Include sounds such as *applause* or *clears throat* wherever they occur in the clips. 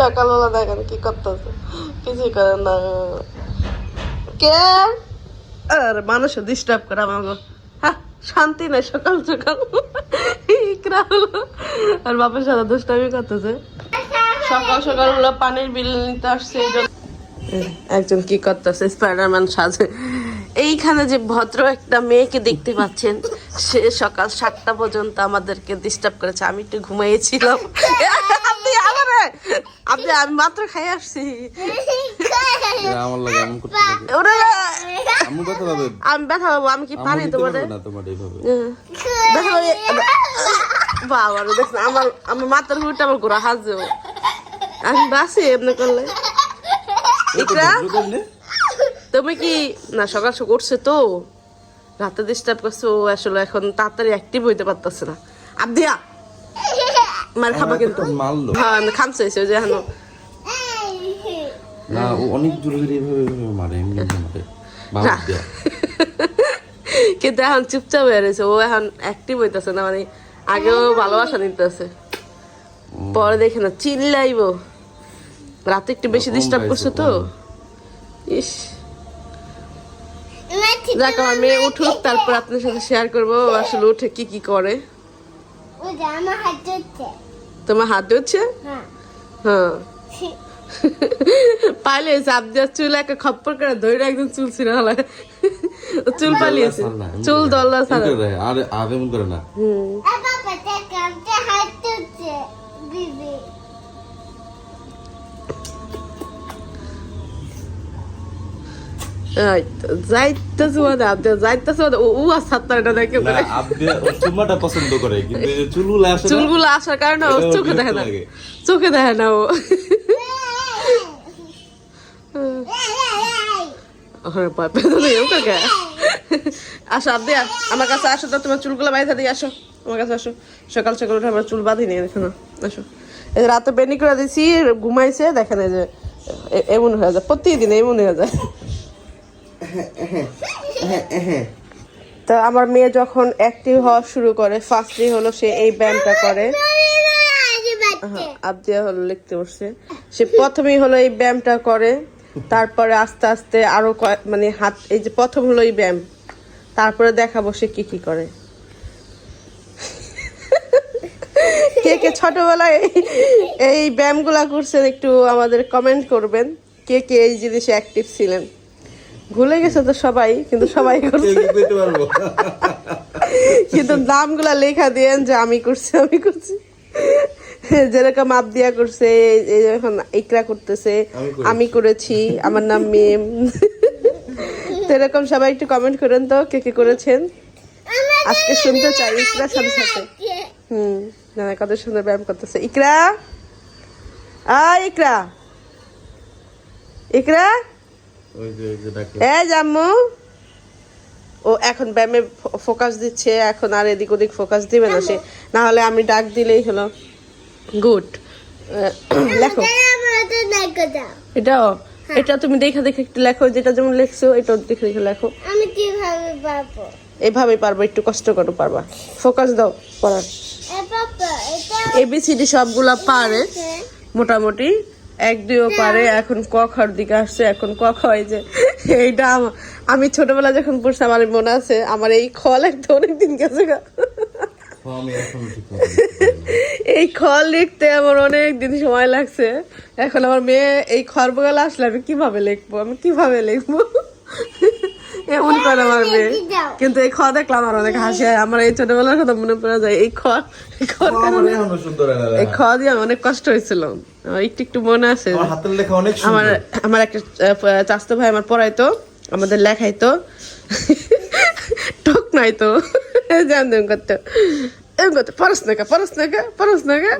সকালবেলা দেখেন কি করতেছে। কিছুই করে না। কে? আর মানুষ ডিস্টার্ব করে আমাকে। হ্যাঁ শান্তি নাই সকাল সকাল। ইকরা হলো আর বাপের সাথে দুষ্টামি করতেছে। সকাল সকাল হলো পানির বিল নিতে আসছে একজন কি করতেছে? স্পাইডারম্যান সাজে। এইখানে যে ভদ্র একটা মেয়েকে দেখতে পাচ্ছেন, সে সকাল সাতটা পর্যন্ত আমাদেরকে ডিস্টার্ব করেছে। আমি একটু ঘুমাইয়েছিলাম আপনি আবার আমি মাত্র খাই আসছি। আমার লাগে এমন করতে ওরে আম্মু ব্যথা পাবে? আমি ব্যথা পাবো আমি কি পারি না তোমার এইভাবে। ব্যথা পাবে বাবা রে দেখছেন আমার আমার মাথার হুটটা আমার ঘোরা হাজে আমি বাসি এমনি করলে। ইকরা? তুমি কি না সকাল সকাল উঠছে তো? রাতে ডিস্টার্ব করছে আসলে এখন তাড়াতাড়ি অ্যাক্টিভ হইতে পারতেছে না। আবদিয়া মার খাবা কিন্তু। মারলো হ্যাঁ খামছে যে এখন না ও অনেক এইভাবে মারে এমনি মারে। বাবা *laughs* কিন্তু এখন চুপচাপ হয়ে রয়েছে ও এখন অ্যাক্টিভ হইতেছে না মানে আগেও ভালোবাসা নিতেছে পরে দেখে না চিল্লাইবো। রাতে একটু বেশি ডিস্টার্ব করছে তো। ইস। আমার মেয়ে উঠুক তারপর আপনার সাথে শেয়ার করব ও আসলে উঠে কি কি করে। আমার হাত ধরছে। তোমার হাত ধরছে? হ্যাঁ। হ্যাঁ। চাপ দেওয়ার চুল একটা খপ্পর করে ধরে একদম চুল ছিল চুল পালিয়েছে চুল করে। দল্লা রাখে, আর আর এমন করে না। হুম। যাইতেছে আব্দে যাইতেছে ও আর সাতটা এটা দেখে না আব্বে ও পছন্দ করে কিন্তু চুলগুলো আসে চুলগুলো আসার কারণে ও চোখে দেখে না। চোখে দেখে না ও। ওরে বাপরে তো এও কাকে আসো আব্দে আমার কাছে আসো তো তোমার চুলগুলো বাইরে দিয়ে আসো। আমার কাছে আসো। সকাল সকাল উঠে আমার চুল বাঁধি নিয়ে দেখো না আসো। এই রাতে বেনি করে দিছি ঘুমাইছে দেখেন এই যে এমন হয়ে যায় প্রতিদিন এমন হয়ে যায়। তো আমার মেয়ে যখন অ্যাক্টিভ হওয়া শুরু করে ফার্স্টলি হলো সে এই ব্যায়ামটা করে। আবদিয়া হলো লিখতে বসছে। সে প্রথমেই হলো এই ব্যায়ামটা করে, তারপরে আস্তে আস্তে আরও মানে হাত এই যে প্রথম হলো এই ব্যায়াম। তারপরে দেখাবো সে কি কি করে। কে কে ছোটবেলায় এই- এই ব্যায়ামগুলা করছেন একটু আমাদের কমেন্ট করবেন। কে কে এই জিনিসে অ্যাক্টিভ ছিলেন। ভুলে গেছে তো সবাই কিন্তু সবাই করছে। কিন্তু নামগুলা লেখা দিয়েন যে আমি করছি আমি করছি। যেরকম আবদিয়া করছে এখন ইকরা করতেছে আমি করেছি। আমার নাম মেম। তো এরকম সবাই একটু কমেন্ট করেন তো কে কে করেছেন? আজকে শুনতে চাই ইকরার সাথে সাথে। হুম না না, কত সুন্দর ব্যায়াম করতেছে। ইকরা? আ ইকরা। ইকরা? ওই যে ওই যে ডাকে। এ জাম্মু। ও এখন ব্যায়ামে ফোকাস দিচ্ছে এখন আর এদিক ওদিক ফোকাস দিবে না সে। না হলে আমি ডাক দিলেই হলো। গুড *clears throat* লেখো। এটাও? এটা তুমি দেখে দেখে একটু লেখো যেটা যেমন লেখছো এটা দেখে দেখে লেখো। আমি কীভাবে পাবো এভাবে পারব একটু কষ্ট করো পারবা। ফোকাস দাও পড়ার। এবিসিডি সবগুলা পারে। মোটামুটি। এক দুইও পারে এখন ক খর দিকে আসছে এখন ক এই যে এইটা আমি ছোটবেলা যখন পড়ছি আমার মনে আছে আমার এই খ লিখতে অনেকদিন গেছে। এই খল লিখতে আমার অনেক দিন সময় লাগছে। এখন আমার মেয়ে এই খর্বকাল আসলে আমি কীভাবে লিখব? আমি কীভাবে লিখব? এমন করে আমার মেয়ে কিন্তু এই খ দেখলাম আমার অনেক হাসি হয়। আমার এই ছোটবেলার কথা মনে পড়ে যায় এই খ এই ও, এখনও সুন্দর হয় খাওয়া দিয়ে অনেক কষ্ট হয়েছিল। আমার একটু একটু মনে আছে। আমার হাতের লেখা অনেক আমার একটা চাস্তো ভাই আমার পড়াইতো আমাদের লেখাইতো। ঠক নাই তো জানতাম করতো। এমন করতো পরস নাকা পরস নাকা পরস নাকা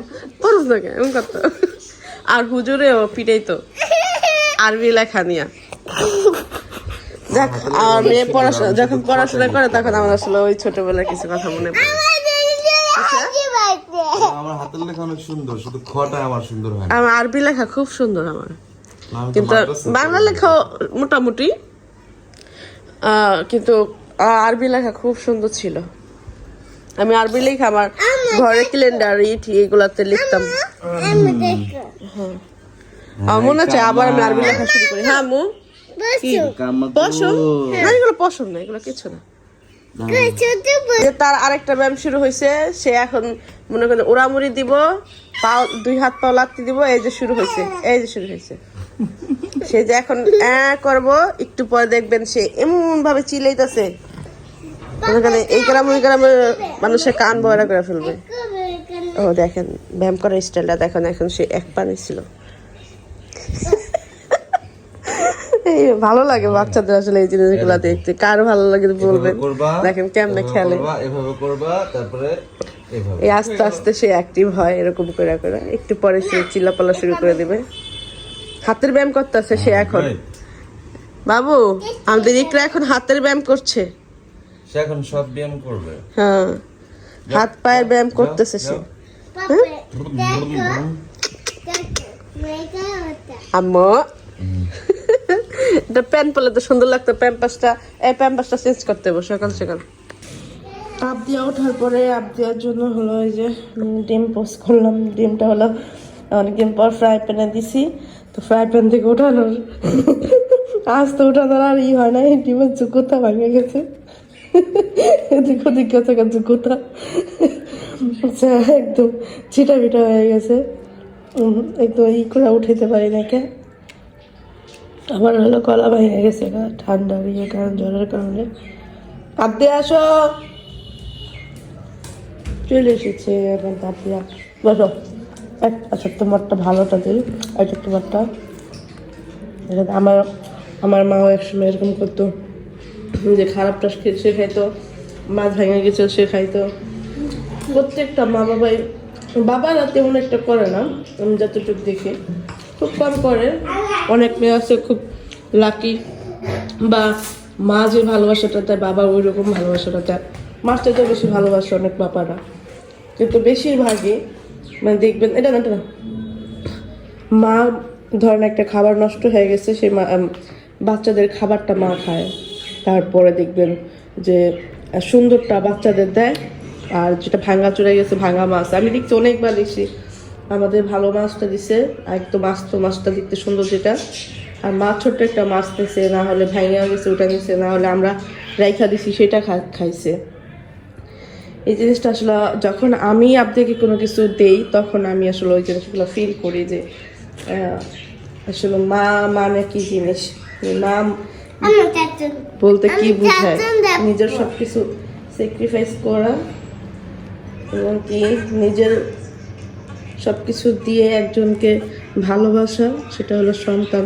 পরস নাকা এমন করতো। আর হুজুরেও পিটাইতো। আরবি লেখা নিয়া। দেখ আর মেয়ে পড়াশোনা যখন পড়াশোনা করে তখন আমার আসলে ওই ছোটবেলার কিছু কথা মনে পড়ে। আমার হাতের লেখা অনেক সুন্দর শুধু খটা আমার সুন্দর হয় আমার আরবি লেখা খুব সুন্দর আমার। কিন্তু বাংলা লেখা মোটামুটি কিন্তু আরবি লেখা খুব সুন্দর ছিল। আমি আরবি লেখা আমার ঘরে ক্যালেন্ডার ইট এগুলাতে লিখতাম। আমি আমার মনে হচ্ছে আবার আমি আরবি লেখা শুরু করি। হ্যাঁ মু পশম না এগুলো পশম না এগুলো কিছু না। তার আরেকটা ব্যায়াম শুরু হয়েছে সে এখন মনে করেন ওরামুড়ি দিব পাও দুই হাত পাও লাত্তি দিব এই যে শুরু হয়েছে এই যে শুরু হয়েছে। *laughs* সে যে এখন করব একটু পরে দেখবেন সে এমন ভাবে চিলাইতেছে মনে করেন এই গ্রাম ওই গ্রামের মানুষের কান বয়রা করে ফেলবে। ও দেখেন ব্যায়াম করার স্টাইলটা দেখেন এখন সে এক পানি ছিল। এই ভালো লাগে বাচ্চাদের আসলে এই জিনিসগুলো দেখতে। কার ভালো লাগে বলবেন? দেখেন কেমনে খেলে। এভাবে করবা তারপরে এই আস্তে আস্তে সে অ্যাক্টিভ হয় এরকম করে করে। একটু পরে সে চিল্লাপাল্লা শুরু করে দিবে। হাতের ব্যায়াম করতেছে সে এখন। বাবু আমাদের ইকরা এখন হাতের ব্যায়াম করছে। সে এখন সব ব্যায়াম করবে। হ্যাঁ। হাত পায়ের ব্যায়াম করতেছে সে। যাও। আম্মু। এটা প্যান্ট পরলে তো সুন্দর লাগতো প্যাম্পাসটা এই প্যাম্পাসটা চেঞ্জ করতে হবে সকাল সকাল। আপ দিয়া ওঠার পরে আপ দেওয়ার জন্য হলো এই যে ডিম পোস্ট করলাম। ডিমটা হলো, অনেকদিন পর ফ্রাই প্যানে দিছি। তো ফ্রাই প্যান থেকে ওঠানোর, আজ তো ওঠানোর আর ই হয় না, এই ডিমের জুকোতা ভাঙে গেছে। এদিক ওদিক গেছে জুকোতা আচ্ছা একদম ছিটা পিটা হয়ে গেছে। একদম ই করে উঠাইতে পারি না কে। আমার হলো গলা ভেঙে গেছে গা, ঠান্ডা ইয়ে কারণ জ্বরের কারণে। আব্দে আসো। চলে এসেছে এখন দাদিয়া। বলো এক আচ্ছা তোমারটা ভালোটা দিই। এটা তোমারটা। আমার আমার মাও একসময় এরকম করতো। যে খারাপটা সে খাইতো, মাছ ভেঙে গেছে, সে খাইতো। প্রত্যেকটা মা বাবাই, বাবারা তেমন একটা করে না, আমি যতটুকু দেখি। খুব কম করে। অনেক মেয়ে আছে, খুব লাকি বা মা যে ভালোবাসাটা দেয়, বাবা ওই রকম ভালোবাসাটা দেয়। মাছটা তো বেশি ভালোবাসে অনেক বাবারা। কিন্তু বেশিরভাগই মানে দেখবেন, এটা না, এটা মা ধরেন একটা খাবার নষ্ট হয়ে গেছে, সেই মা বাচ্চাদের খাবারটা মা খায়। তারপরে দেখবেন যে, সুন্দরটা বাচ্চাদের দেয়, আর যেটা ভাঙা চড়ে গেছে ভাঙা মাছ। আমি দেখছি অনেকবার দেখছি আমাদের ভালো মাছটা দিছে একদম আস্ত মাছটা দেখতে সুন্দর যেটা। আর মাছ ছোট্ট একটা মাছ নিছে না হলে ভাঙা গেছে ওটা নিছে না হলে আমরা রাইখা দিছি সেটা খাইছে। এই জিনিসটা আসলে যখন আমি আপনাকে কোনো কিছু দেই তখন আমি আসলে ওই জিনিসগুলো ফিল করি যে আহ, আসলে মা মানে কি জিনিস? মা বলতে কি বোঝায়? নিজের সব কিছু স্যাক্রিফাইস করা এবং কি নিজের সব কিছু দিয়ে একজনকে ভালোবাসা, সেটা হলো সন্তান।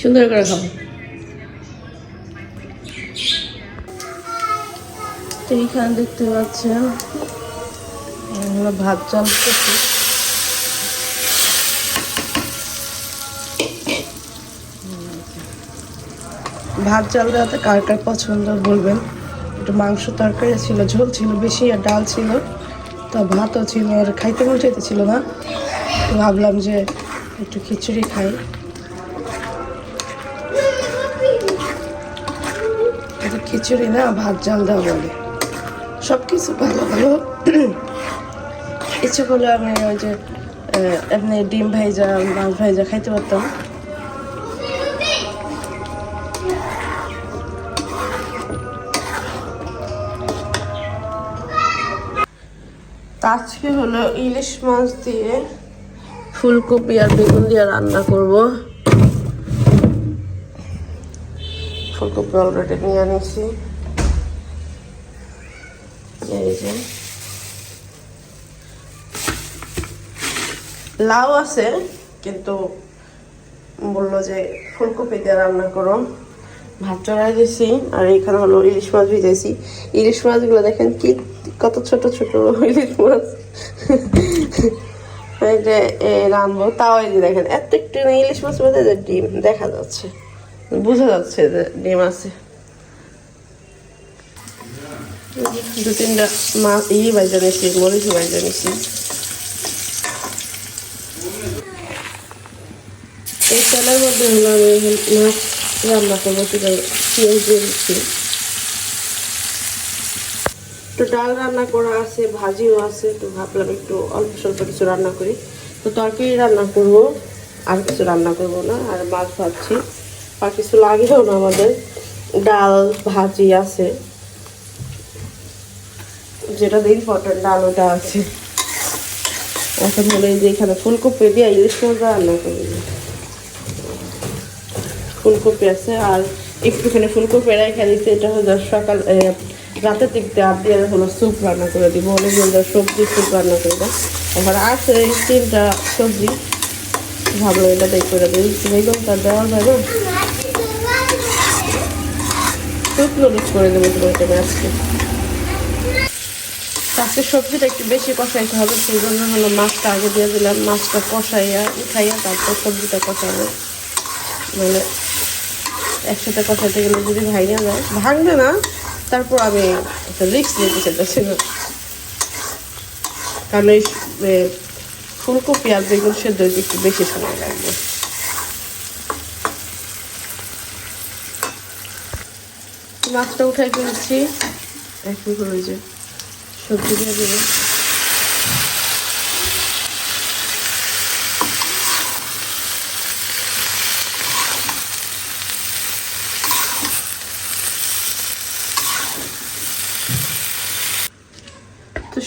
সুন্দর করে খাব এইখানে দেখতে পাচ্ছেন এগুলো ভাত চাল ভাত চাল দেওয়াতে কার কার পছন্দ বলবেন? একটু মাংস তরকারি ছিল, ঝোল ছিল, বেশি আর ডাল ছিল। তা ভাতও ছিল, আর খাইতে মন চাইতে ছিল না। তো ভাবলাম যে একটু খিচুড়ি খাই। খিচুড়ি না, ভাত জাল দেওয়া বলে। সব কিছু ভালো ভালো। ইচ্ছে করলে আমি ওই যে এমনি ডিম ভাইজা, মাছ ভাইজা খাইতে পারতাম। আজকে হলো ইলিশ মাছ দিয়ে ফুলকপি আর বেগুন দিয়ে রান্না করব। ফুলকপি অলরেডি নিয়ে আনিছি। এই যে। লাউ আছে, কিন্তু বলল যে ফুলকপি দিয়ে রান্না করো। ভাত চড়াই দিয়েছি আর এখানে হলো ইলিশ মাছ ভিজেছি ইলিশ মাছগুলো দেখেন কি কত ছোট ছোট ইলিশ মাছ রানবো। তাও এই যে দেখেন, এত একটু ইলিশ মাছ মধ্যে যে ডিম, দেখা যাচ্ছে। বোঝা যাচ্ছে যে ডিম আছে। দু তিনটা মাছ, ই বাইজা নিয়েছি মরিচ বাইজা নিয়েছি এই তেলের মধ্যে হলো আমি মাছ রান্না করব, সেটা পেঁয়াজ দিয়ে দিচ্ছি। তো ডাল রান্না করা আছে, ভাজিও আছে, তো ভাবলাম একটু অল্প স্বল্প কিছু রান্না করি। তো তরকারি রান্না করব, আর কিছু রান্না করব না, আর মাছ ভাজছি। আর কিছু লাগেও না আমাদের। ডাল, ভাজি আছে। যেটা ইম্পর্টেন্ট ডাল ওটা আছে। এখন হলো যে এখানে ফুলকপি দিয়ে ইলিশ মাছ রান্না করব ফুলকপি আছে, আর একটুখানি ফুলকপি রেখে দিচ্ছে এটা হলো সকাল এ, রাতের দিক দিয়ে আর হলো স্যুপ রান্না করে দিব অনেকগুলো সবজি স্যুপ রান্না করে দেবো এবার আছে তিনটা সবজি ভাবলো এটা দেখ করে দিই। বেগুনটা দেওয়া যায় না স্যুপ নুডলস করে দেবো তোমাকে আজকে। আজকে সবজিটা একটু বেশি কষাইতে হবে সেই জন্য হলো মাছটা আগে দিয়ে দিলাম। মাছটা কষাইয়া উঠাইয়া তারপর সবজিটা কষাবো। মানে একসাথে কষাইতে গেলে যদি ভাঙে যায় ভাঙবে না তারপর আমি একটা রিক্স নিতে চাইতেছিলাম। কারণ এই ফুলকপি আর বেগুন সেদ্ধ হইতে একটু বেশি সময় লাগবে। মাছটা উঠাই ফেলছি। এখন হয়ে যে সবজি দিয়ে দেবো।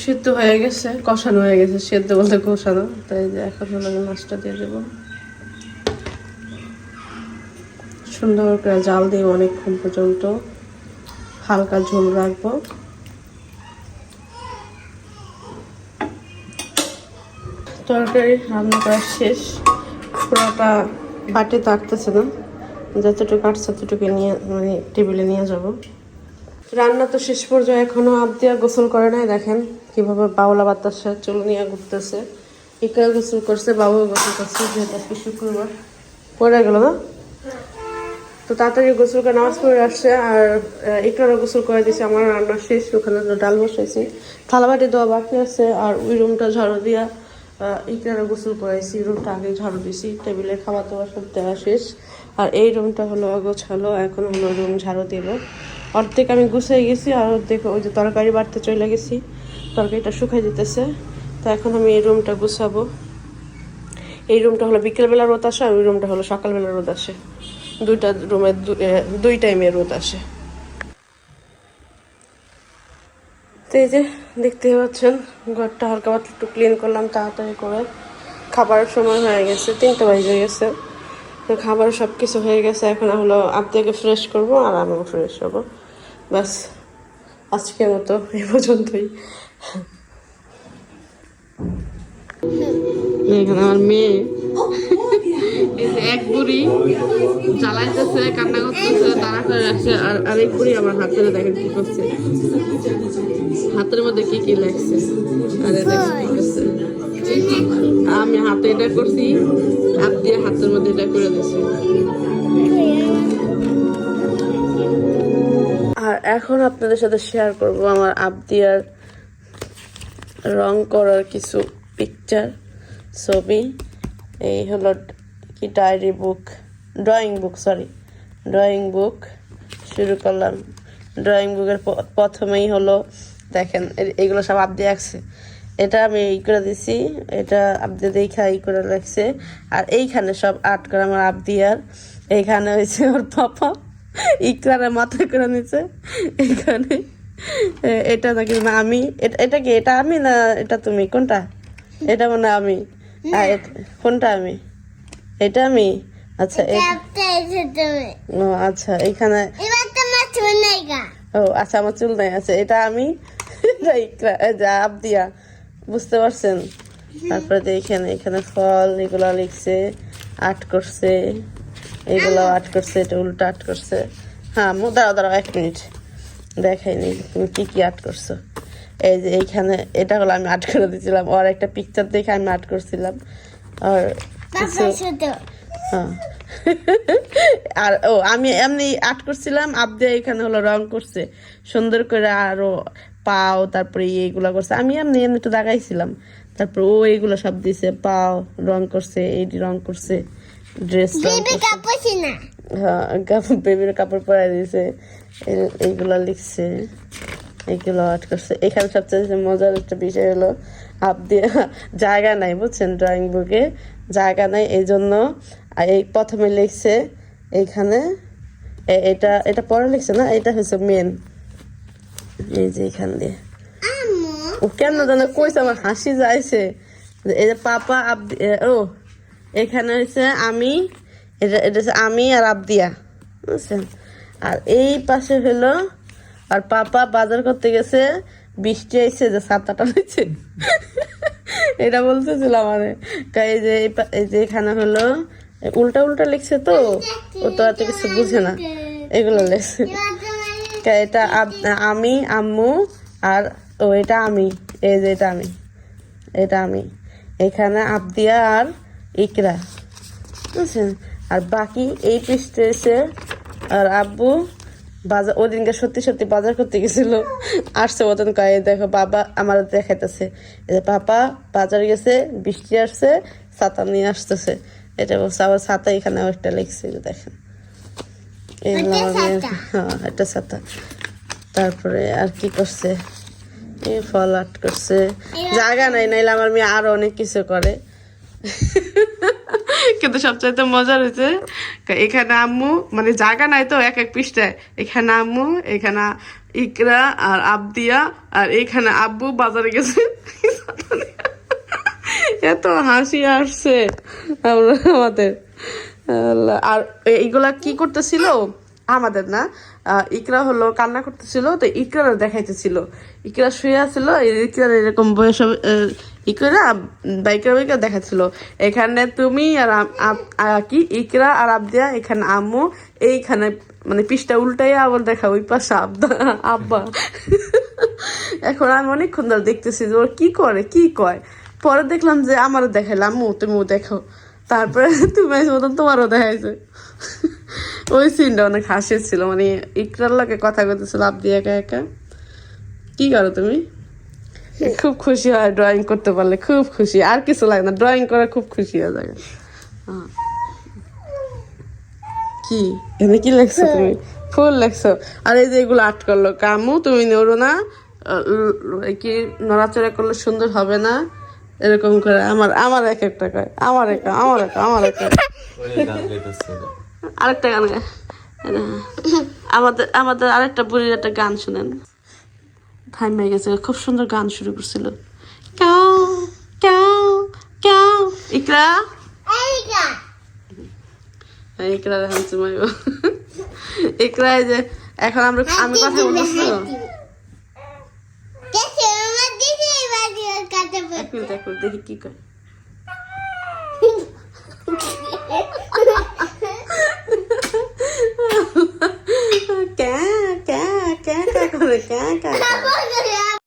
সিদ্ধ হয়ে গেছে, কষানো হয়ে গেছে, সেদ্ধ বলতে কষানো, তাই যে এখন হলো আমি মাছটা দিয়ে দেবো। সুন্দর করে জাল দিয়ে অনেকক্ষণ পর্যন্ত হালকা ঝোল রাখব। তরকারি রান্না করা শেষ, পুরোটা বাটি আঁকতেছে না যতটুকু কাটছে ততটুকু নিয়ে মানে টেবিলে নিয়ে যাব। রান্না তো শেষ পর্যায়ে এখনও আবদিয়া গোসল করে নাই, দেখেন কীভাবে বাউলা বাতাসে চুল নিয়ে ঘুরতেছে। ইকরা গোসল করছে বাবু গোসল করছে, যেহেতু আজকে শুক্রবার। পড়ে গেল না? তো তাড়াতাড়ি গোসল করে, নামাজ পড়ে আসছে, আর একটু গোসল করে দিয়েছে আমার রান্না শেষ, ওখানে তো ডাল বসাইছি। থালাবাটি দেওয়া বাকি আছে, আর ওই রুমটা ঝাড়ু দিয়া ইকরারে গোসল করাইছি, রুমটা আগে ঝাড়ু দিয়েছি টেবিলে খাবার দাবার সব দেওয়া শেষ। আর এই রুমটা হলো অগোছালো, এখন হলো রুম ঝাড়ু দিব। অর্ধেক আমি গুছিয়ে গেছি আর অর্ধেক ওই যে তরকারি বাড়তে চলে গেছি। তরকারিটা শুকাই দিতেছে তো এখন আমি এই রুমটা গুছাবো। এই রুমটা হলো বিকেলবেলা রোদ আসে আর ওই রুমটা হলো সকালবেলা রোদ আসে। দুইটা রুমে দুই টাইমে রোদ আসে। তো এই যে দেখতে পাচ্ছেন, ঘরটা হালকা পাতলা একটু ক্লিন করলাম, তাড়াতাড়ি করে। খাবার সময় হয়ে গেছে, তিনটে বাজে গেছে। তো খাবার সব কিছু হয়ে গেছে। এখন হলো আত্মীয়কে ফ্রেশ করব আর আমিও ফ্রেশ হব। বাস, আজকের মতো এই পর্যন্তই। এখানে আমার মেয়ে। এক বুড়ি জ্বালাইতেছে, কান্না করতেছে তারা করে রাখছে, আর আরেক বুড়ি আমার হাতে দেখেন কি করছে। হাতের মধ্যে কি কি লাগছে। আরে দেখেন আমি হাতে এটা করছি, হাত দিয়ে হাতের মধ্যে এটা করে দিছি। এখন আপনাদের সাথে শেয়ার করব আমার আবদিয়ার রং করার কিছু পিকচার ছবি। এই হলো কি diary book drawing book sorry drawing book শুরু করলাম। ড্রয়িং বুকের প্রথমেই হলো, দেখেন এগুলো সব আবদি আঁকছে। এটা আমি ই করে দিছি, এটা আবদি দেখা ই করে রাখছে। আর এইখানে সব আর্ট করে আমার আবদিয়ার। এইখানে হয়েছে ওর পাপা ইকরারে মাথা করে নিচ্ছে এখানে এটা নাকি আমি এটা- এটা কি? এটা আমি না এটা তুমি? কোনটা? এটা মানে আমি। কোনটা আমি? এটা আমি? আচ্ছা ও আচ্ছা এখানে ও আচ্ছা আমার চুল নাই। আছে এটা আমি? এটা এই যে আবদিয়া বুঝতে পারছেন? তারপরে দেখেন এখানে ফল এগুলা লিখছে আর্ট করছে। এগুলো আর্ট করছে এটা উল্টো আর্ট করছে। হ্যাঁ মু দাঁড়াও দাঁড়াও এক মিনিট। দেখাইনি তুমি কি কি আর্ট করছ। এই যে এইখানে এটা হলো আমি আর্ট করে দিয়েছিলাম আর একটা পিকচার দেখে আমি আর্ট করছিলাম। আর কিছু হ্যাঁ। *laughs* আর ও আমি এমনি আর্ট করছিলাম আবদে এখানে হলো রং করছে। সুন্দর করে আরও পাও তারপরে এইগুলা করছে। আমি এমনি এমনি একটু দাগাইছিলাম। তারপর ও এইগুলো সব দিছে পাও রং করছে এই রং করছে। ড্রেস হ্যাঁ বেবির কাপড় পরাই দিয়েছে এই- এইগুলা লিখছে এগুলো আর্ট করছে এখানে সবচেয়ে মজার একটা বিষয় হলো আপ দিয়ে জায়গা নাই বুঝছেন ড্রয়িং বুকে জায়গা নাই এই জন্য এই প্রথমে লিখছে এইখানে এটা এটা পরে লিখছে না এটা হচ্ছে মেন এই যে এখান দিয়ে ও কেন জানো কইছে আমার হাসি যাইছে এই যে পাপা আব ও এখানে হচ্ছে আমি, এটা এটা হচ্ছে আমি আর আবদিয়া, বুঝছেন? আর এই পাশে হলো আর পাপা বাজার করতে গেছে, বৃষ্টি আইছে যে ছাতাটা নিচ্ছে এটা বলতেছিলাম মানে এই যে এই যে এখানে হলো উল্টা উল্টা লিখছে তো, ও তো এত কিছু বুঝে না, এগুলো লিখছে। এটা আমি, আম্মু আর, ও এটা আমি, এই যে এটা আমি এটা আমি। এখানে আবদিয়া আর ইকরা বুঝছেন? আর বাকি এই পৃষ্ঠে এসে আর আব্বু বাজার ওদিনকে সত্যি সত্যি বাজার করতে গেছিল। আসছে ওতন কয়ে দেখো বাবা আমার দেখাইতেছে। যে পাপা বাজার গেছে বৃষ্টি আসছে ছাতা নিয়ে আসতেছে। এটা বলছে আবার ছাতা এখানে একটা যে দেখেন? হ্যাঁ এটা ছাতা। তারপরে আর কি করছে? এই ফল আর্ট করছে। জায়গা নাই নাইলে আমার মেয়ে আরও অনেক কিছু করে। কিন্তু সবচাইতে মজার হয়েছে এখানে আম্মু মানে জায়গা নাই তো এক এক পৃষ্ঠায়। এখানে আম্মু, এখানে ইকরা আর আবদিয়া, আর এখানে আব্বু বাজারে গেছে। এত হাসি আসছে আমাদের। আর এইগুলা কি করতেছিল? আমাদের না ইকরা হলো কান্না করতেছিল, তো ইকরা দেখাইতেছিল। ইকরা শুয়ে আছিল ইকরা এরকম বয়স ইকরা বাইকরা বাইকরা দেখাচ্ছিল। এখানে তুমি আর কি? ইকরা আর আবদিয়া, এখানে আম্মু, এইখানে মানে পিসটা উল্টাই আবার দেখা ওই পাশে আব্বা আব্বা। এখন আমি অনেকক্ষণ ধরে দেখতেছি যে ওর কি করে, কি কয়। পরে দেখলাম যে আমারও দেখাইলাম আম্মু, তুমিও দেখো। তারপরে *laughs* তুমি মতন তোমারও দেখাইছে। ওই সিনটা অনেক হাসির ছিল মানে ইকরার লাগে কথা কইতেছিল আপনি একা একা। কি করো তুমি? খুব খুশি হয় ড্রয়িং করতে পারলে খুব খুশি। আর কিছু লাগে না ড্রয়িং করে খুব খুশি হয়ে হ্যাঁ। কি? এখানে কি লেখছো তুমি? ফুল লেখছো। আর এই যে এগুলো আর্ট করল কামু তুমি নড়ো না। কি নড়াচড়া করলে সুন্দর হবে না? এরকম করে আমার আমার এক একটা কয় আমার একা আমার একা আমার একা। আরেকটা গান গায়। আমাদের আমাদের আরেকটা বুড়ির একটা গান শুনেন। থাইমে গেছে খুব সুন্দর গান শুরু করছিল। কাউ কাউ কাউ ইকরা? যে এখন আমরা আমি কথা মিনিট দেখি কি ক্যা *laughs* ক্যা ক্যা ক্যা করে ক্যা ক্যা ক্যা।